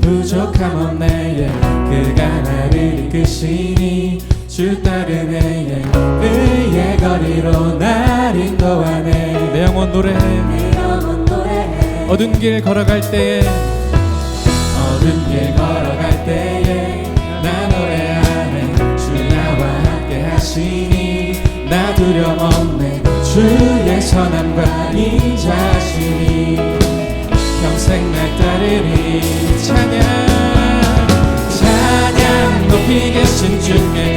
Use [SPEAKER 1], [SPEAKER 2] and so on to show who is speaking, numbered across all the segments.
[SPEAKER 1] 부족함 없네 그가 나를 이끄시니 주 따르네 그의 거리로 날 인도하네. 내 영혼 노래해 어두운 길 걸어갈 때에 어두운 길 걸어갈 때에 나 노래하네. 주 나와 함께 하시니 나 두려움 없네. 주의 선함과 인자하시니 평생 날 따르리 찬양. 찬양 높이 계신 주께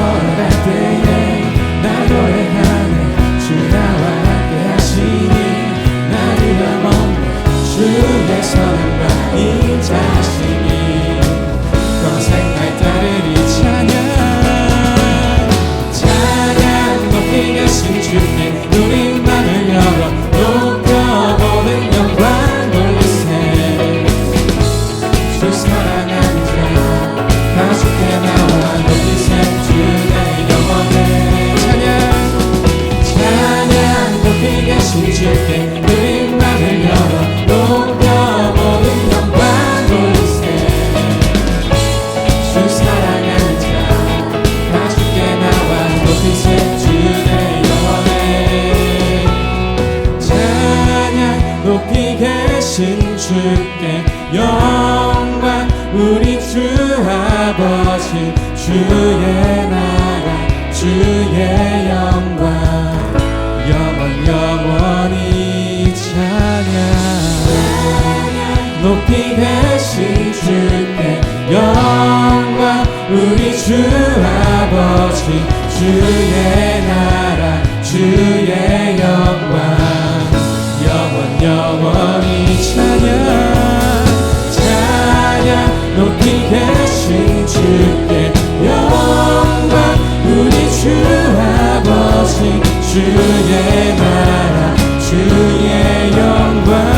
[SPEAKER 1] 어두운 계신 주께 영광 우리 주 아버지 주의 나라 주의 영광. 영원 영원히 찬양. 높이 계신 주께 영광 우리 주 아버지 주 아버지 주의 나라 주의 영광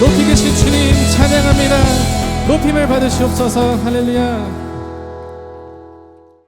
[SPEAKER 1] 높이 계신 주님 찬양합니다. 높임을 받으시옵소서. 할렐루야